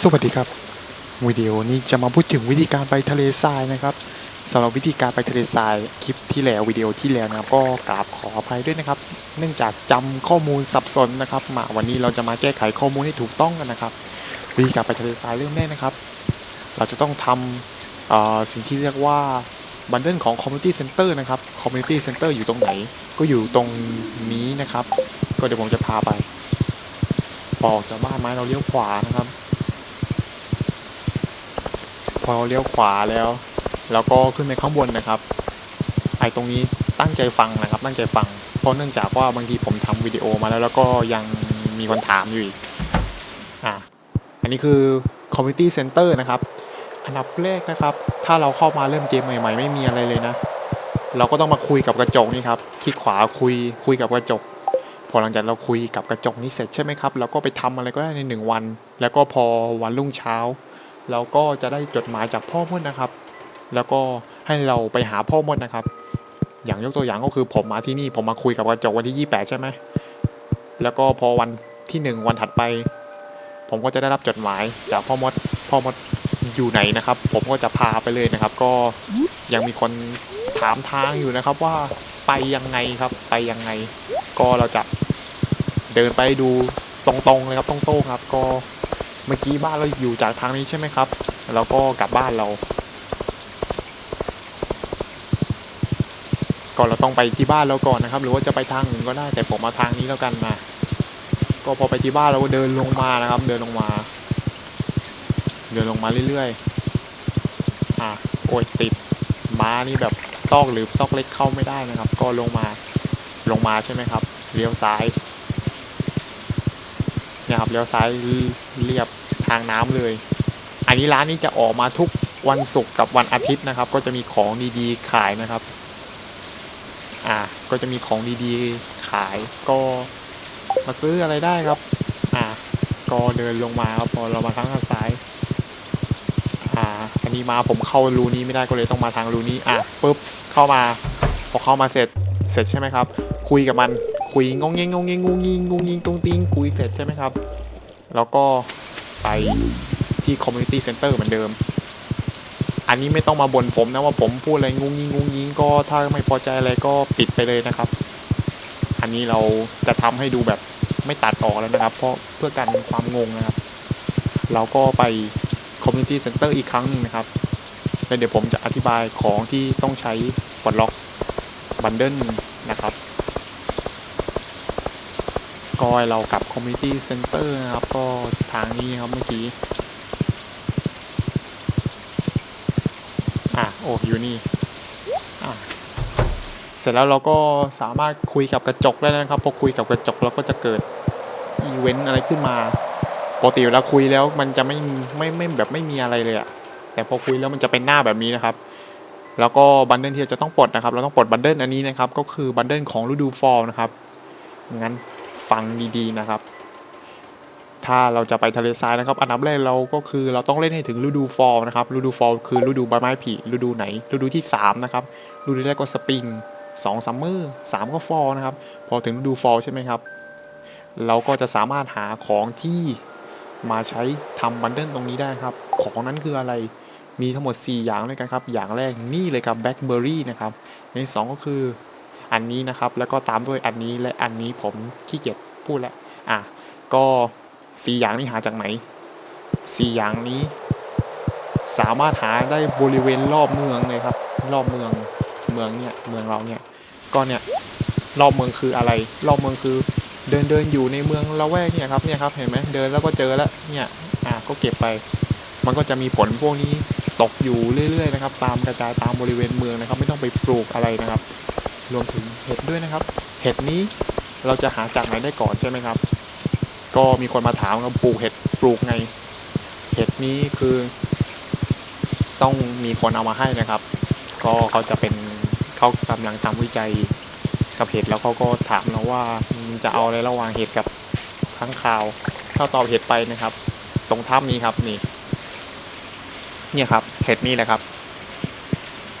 สวัสดีครับวิดีโอนี้จะมาพูดถึงวิธีการไปทะเลทรายนะครับสำหรับวิธีการไปทะเลทรายคลิปที่แล้ววิดีโอที่แล้วนะครับก็กราบขออภัยด้วยนะครับ เนื่องจากจำข้อมูลสับสนนะครับมาวันนี้เราจะมาแก้ไขข้อมูลให้ถูกต้องกันนะครับ วิธีการไปทะเลทรายเริ่มแรกนะครับ เราจะต้องทำสิ่งที่เรียกว่าบันเดิลของ Community Center นะครับ Community Center อยู่ตรงไหน ก็อยู่ตรงนี้นะครับ ก็เดี๋ยวผมจะพาไปออกจากบ้านไม้เราเลี้ยวขวานะครับ พอเราเลี้ยวขวาแล้ว แล้วก็ขึ้นไปข้างบนนะครับ ไอตรงนี้ตั้งใจฟังนะครับ ตั้งใจฟัง เพราะเนื่องจากว่าบางทีผมทำวิดีโอมาแล้วแล้วก็ยังมีคนถามอยู่อีกอะอันนี้คือ community center นะครับ อันดับแรกนะครับ ถ้าเราเข้ามาเริ่มเกมใหม่ๆ ไม่มีอะไรเลยนะ เราก็ต้องมาคุยกับกระจกนี่ครับ คลิกขวาคุย คุยกับกระจก พอหลังจากเราคุยกับกระจกนี้เสร็จใช่ไหมครับ เราก็ไปทำอะไรก็ได้ในหนึ่งวัน แล้วก็พอวันรุ่งเช้า เราก็จะได้จดหมายจากพ่อมดนะครับ แล้วก็ให้เราไปหาพ่อมดนะครับ อย่างยกตัวอย่างก็คือผมมาที่นี่ผมมาคุยกับกระจกวันที่ 28 ใช่ไหมแล้วก็พอวันที่ 1 วันถัดไป ผมก็จะได้รับจดหมายจากพ่อมดพ่อมดอยู่ไหนนะครับ ผมก็จะพาไปเลยนะครับ ก็ยังมีคนถามทางอยู่นะครับว่าไปยังไงครับไปยังไง ก็เราจะเดินไปดูตรงๆเลยครับตรงๆครับ ก็ เมื่อกี้บ้านเราอยู่จากทางนี้ใช่ไหมครับ แล้วก็กลับบ้านเรา ก่อนเราต้องไปที่บ้านเราก่อนนะครับ หรือว่าจะไปทางอื่นก็ได้ แต่ผมมาทางนี้แล้วกันนะก็พอไปที่บ้านเราก็เดินลงมานะครับ เดินลงมา เดินลงมาเรื่อยๆ อะโอ้ยติดม้านี่แบบซอกหรือซอกเล็กเข้าไม่ได้นะครับ ก็ลงมาลงมาใช่ไหมครับเลี้ยวซ้าย เนี่ยครับเลี้ยวซ้ายเรียบทางน้ำเลย อันนี้ร้านนี้จะออกมาทุกวันศุกร์กับวันอาทิตย์นะครับ ก็จะมีของดีๆขายนะครับ อ่า ก็จะมีของดีๆขายก็มาซื้ออะไรได้ครับ อ่า ก็เดินลงมาครับพอเรามาทางด้านซ้าย อ่า อันนี้มาผมเข้ารูนี้ไม่ได้ก็เลยต้องมาทางรูนี้ อะปุ๊บเข้ามาพอเข้ามาเสร็จเสร็จใช่ไหมครับ คุยกับมัน คุยงงเงงงงเงงงงงิงงงงิงตรงติงคุยเสร็จใช่ไหมครับ แล้วก็ไปที่ community center เหมือนเดิม อันนี้ไม่ต้องมาบ่นผมนะว่าผมพูดอะไรงงงิงงงงิงก็ถ้าไม่พอใจอะไรก็ปิดไปเลยนะครับ อันนี้เราจะทำให้ดูแบบไม่ตัดออกแล้วนะครับ เพราะเพื่อกันความงงนะครับ เราก็ไป community center อีกครั้งหนึ่งนะครับแล้วเดี๋ยวผมจะอธิบายของที่ต้องใช้ปลดล็อกบันเดิลนะครับ ก็เรากลับ community center นะครับ ก็ทางนี้ครับเมื่อกี้ อะ โอ้อยู่นี่ อะ เสร็จแล้วเราก็สามารถคุยกับกระจกได้นะครับ พอคุยกับกระจกเราก็จะเกิดอีเวนต์อะไรขึ้นมาปกติเวลาคุยแล้วมันจะไม่ไม่ไม่แบบไม่มีอะไรเลยอะแต่พอคุยแล้วมันจะเป็นหน้าแบบนี้นะครับ แล้วก็บันเดิลที่จะต้องปลดนะครับ เราต้องปลดบันเดิลอันนี้นะครับ ก็คือบันเดิลของฤดูฟอลนะครับงั้น ฟังดีๆนะครับ ถ้าเราจะไปทะเลทรายนะครับ อันดับแรกเราก็คือเราต้องเล่นให้ถึงฤดูฟอลนะครับฤดูฟอลคือฤดูใบไม้ผลิฤดูไหนฤดูที่สามนะครับฤดูแรกก็สปริงสองซัมเมอร์สามก็ฟอลนะครับ พอถึงฤดูฟอลใช่ไหมครับ เราก็จะสามารถหาของที่มาใช้ทำบันเดิลตรงนี้ได้ครับ ของนั้นคืออะไรมีทั้งหมด 4 อย่างด้วยกันครับ อย่างแรกนี่เลยครับแบล็คเบอร์รี่นะครับในสองก็คือ อันนี้นะครับ แล้วก็ตามด้วยอันนี้และอันนี้ผมขี้เกียจพูดแล้วอะก็สี่อย่างนี้หาจากไหนสี่อย่างนี้ สามารถหาได้บริเวณรอบเมืองเลยครับ รอบเมืองเมืองเนี่ยเมืองเราเนี่ยก็เนี่ยรอบเมืองคืออะไร รอบเมืองคือเดินเดินอยู่ในเมืองละแวกเนี่ยครับเนี่ยครับเห็นไหมเดินแล้วก็เจอแล้วเนี่ยอะก็เก็บไป มันก็จะมีผลพวกนี้ตกอยู่เรื่อยๆนะครับ ตามกระจายตามบริเวณเมืองนะครับ ไม่ต้องไปปลูกอะไรนะครับ รวมถึงเห็ดด้วยนะครับ เห็ดนี้เราจะหาจากไหนได้ก่อนใช่ไหมครับ ก็มีคนมาถามว่าปลูกเห็ดปลูกไง เห็ดนี้คือ ต้องมีคนเอามาให้นะครับ ก็เขาจะเป็นเขากำลังทำวิจัยกับเห็ดแล้วเขาก็ถามเราว่าจะเอาอะไรระหว่างเห็ดกับข้างคาว ถ้าตอบเห็ดไปนะครับ ตรงถ้ำนี้ครับนี่ เนี่ยครับ เห็ดนี่แหละครับ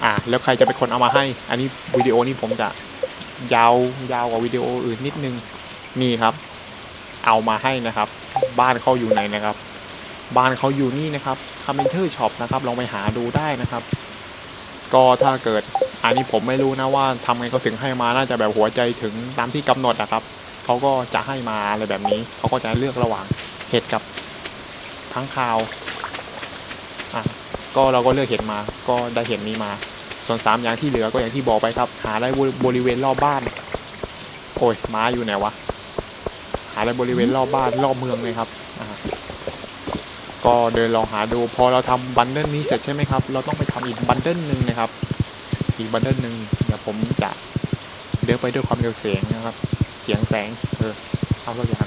อ่าแล้วใครจะเป็นคนเอามาให้ อันนี้วิดีโอนี้ผมจะยาวยาวกว่าวิดีโออื่นนิดนึงนี่ครับ เอามาให้นะครับ บ้านเขาอยู่ไหนนะครับ บ้านเขาอยู่นี่นะครับคาเมนเทอร์ช็อปนะครับลองไปหาดูได้นะครับ ก็ถ้าเกิดอันนี้ผมไม่รู้นะว่าทำไงเขาถึงให้มาน่าจะแบบหัวใจถึงตามที่กำหนดนะครับเขาก็จะให้มาอะไรแบบนี้เขาก็จะเลือกระหว่างเห็ดกับทั้งคาวอะก็เราก็เลือกเห็ดมา ก็ได้เห็ดนี้มา ส่วนสามอย่างที่เหลือก็อย่างที่บอกไปครับ หาได้บริเวณรอบบ้าน โอ้ยม้าอยู่ไหนวะ หาได้บริเวณรอบบ้านรอบเมืองเลยครับอ่าก็เดินลองหาดูพอเราทำบันเดิลนี้เสร็จใช่ไหมครับ เราต้องไปทำอีกบันเดิลหนึ่งนะครับ อีกบันเดิลหนึ่งเดี๋ยวผมจะเดินไปด้วยความเร็วเสียงนะครับ เสียงแสงเออเอาตัวอย่าง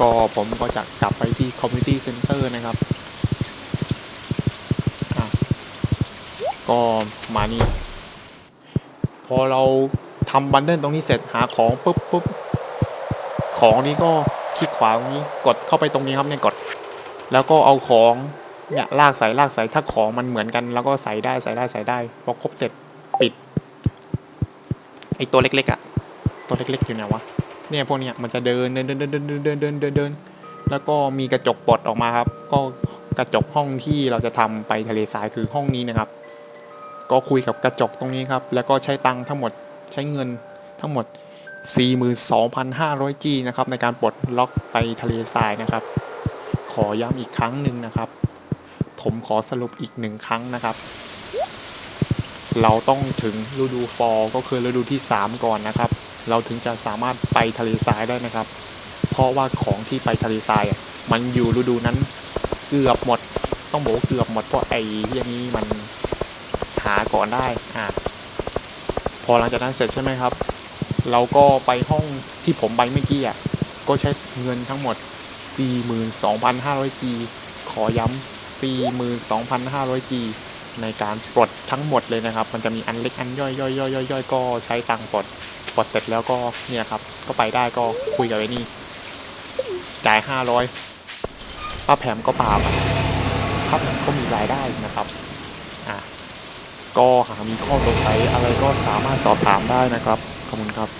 ก็ผมก็จะกลับไปที่ Community Center นะครับ อะ ก็มานี่ พอเราทำบันเดิลตรงนี้เสร็จหาของปุ๊บปุ๊บของนี้ก็คลิกขวาตรงนี้กดเข้าไปตรงนี้ครับเนี่ยกด แล้วก็เอาของเนี่ยลากใส่ลากใส่ถ้าของมันเหมือนกัน แล้วก็ใส่ได้ใส่ได้ใส่ได้พอครบเสร็จปิดไอตัวเล็กๆอะ่ะตัวเล็กๆอยู่ไหนวะเนี่ยพวกเนี้ยมันจะเดินเดินเดินเดินเดินเดินเดินเดินเดินแล้วก็มีกระจกปลดออกมาครับ ก็กระจกห้องที่เราจะทำไปทะเลทรายคือห้องนี้นะครับ ก็คุยกับกระจกตรงนี้ครับ แล้วก็ใช้ตังทั้งหมดใช้เงินทั้งหมด 42,500 G นะครับในการปลดล็อกไปทะเลทรายนะครับ ขอย้ำอีกครั้งหนึ่งนะครับ ผมขอสรุปอีกหนึ่งครั้งนะครับ เราต้องถึงฤดูฟอลก็คือฤดูที่ 3 ก่อนนะครับ เราถึงจะสามารถไปทะเลทรายได้นะครับ เพราะว่าของที่ไปทะเลทรายมันอยู่ฤดูนั้นเกือบหมด ต้องบอกเกือบหมดเพราะไอ้เรื่องนี้มัน หาก่อนได้อ่าพอหลังจากนั้นเสร็จใช่ไหมครับ เราก็ไปห้องที่ผมไปเมื่อกี้อะก็ใช้เงินทั้งหมด 42,500 G ขอย้ำ42,500 G ในการปลดทั้งหมดเลยนะครับ มันจะมีอันเล็กอันย่อยย่อยย่อยย่อยยอยก็ใช้ตังปลดปลดเสร็จแล้วก็เนี่ยครับ ก็ไปได้ก็คุยกับไอ้นี่ จ่าย 500ป้าแผมก็เปล่าครับป้าแผมก็มีรายได้นะครับ ก็หากมีข้อสงสัยอะไรก็สามารถสอบถามได้นะครับ ขอบคุณครับ